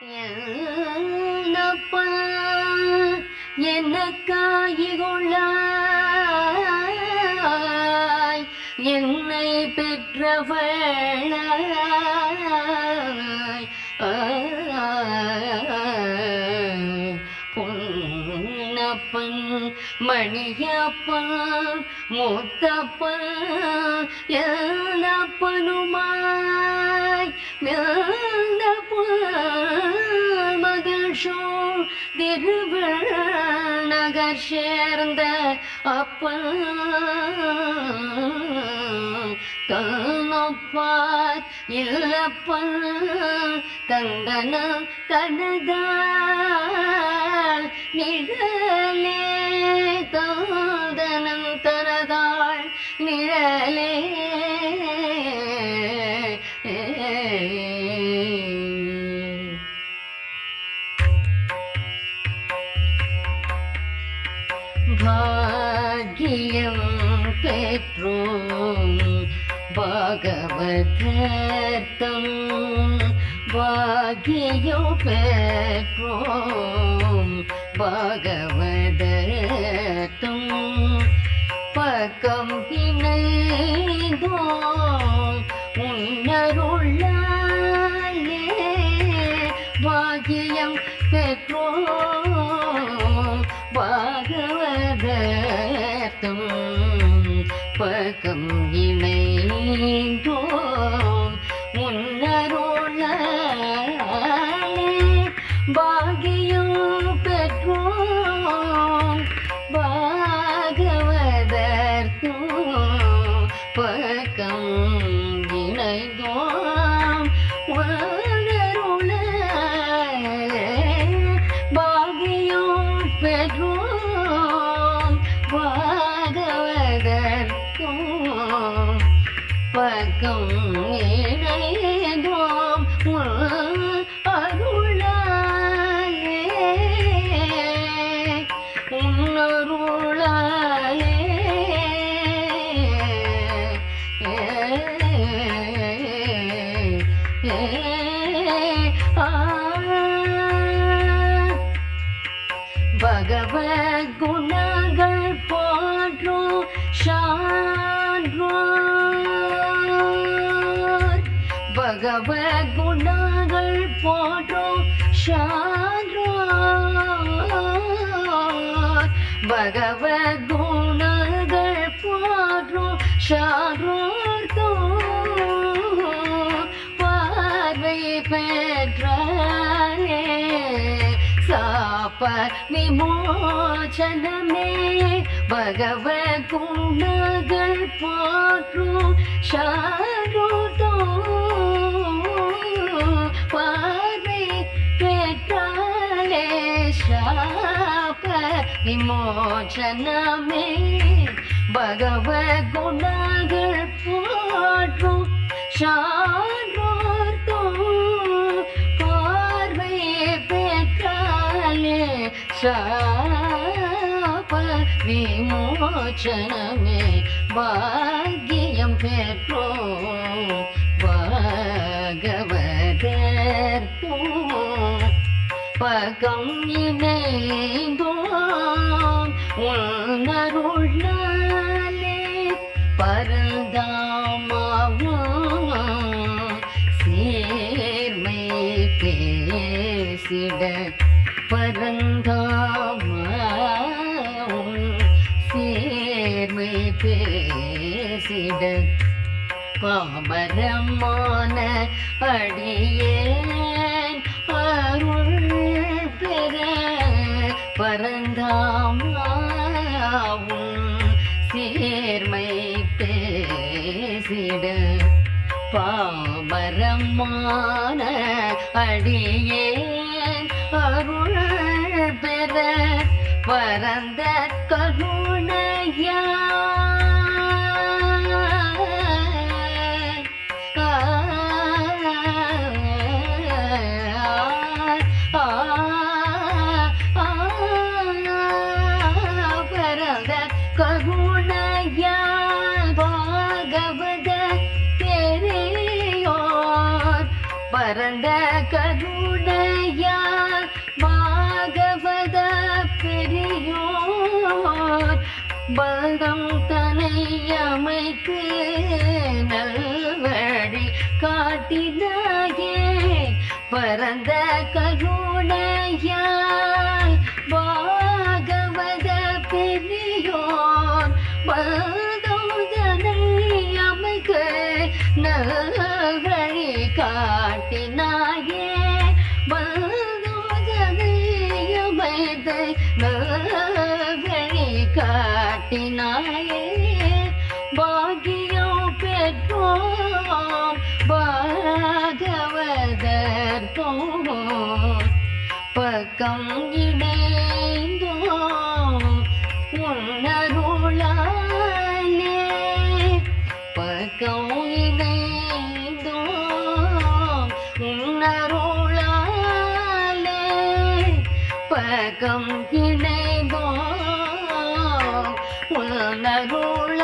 என்னப்பா எனக்காயிகொள்ளாய் என்னை பெற்றவளாய்? பொன்னப்பன் மணியப்பன் மூத்தப்பன் எல்லாப்பனுமாய் மகள் சோழ் திருவள் நகர் சேர்ந்த அப்பன். தனப்பார் இல்லப்பன் தந்தன தனதாள் நிழல் பாக்கியம் பெற்றோம் பாகவதர்த்தம் பாக்கியம் பெற்றோம் பாகவதர்த்தம் பக்கம் இணைந்தோம் கற்பகம் இணைந்தோம். முன்னரோள பாகியம் பெற்றோம். பாகவதர்த்தம் பக்கம் இணைந்தோம். பக்கம் இணைந்தோம் அருளாலே உன்னருளாலே பகவத் குணா குணங்கள் போற்றும் சான்றோர். பகவத் குணங்கள் போற்றும் சான்றோர் பார்வை பெற்றாரே சாப விமோச்சனமே பகவத் குணங்கள் போற்றும் ஷாரோதோ பார்வை சாப விமோச்சனமே. பகவத் குணங்கள் போற்றும் ஷாரோதோ பார்வை பெற்றாலே சாப விமோச்சனமே. பாக்கியம் பெற்றோம். உலகம் இணைந்தோம். உணருள்ளாலே பரந்தாமாவும் சேர்மை பேசிட பரந்தாமாவும் சேர்மை பேசிட. பாமரமான அடியே மறந்தாமாவும் சேர்மை பேசிட. பாமரமான அடியே அருள் பெற பரந்த கரு கருணையா பாகவத பெரியோர் பரந்த கருணையா பாகவத பெரியோர் பலம் தனை அமைத்து நல்வழி காட்டினாயே பரந்த கருணையா காட்டினாயே பாகியம் பெற்றோம் பாகவதர் பக்கம் இணைந்தோம் உன்னருளாலே. பக்கம் இணைந்தோம் உன்னருளாலே. பக்கம் இணைந்தோம் உன்னருளாலே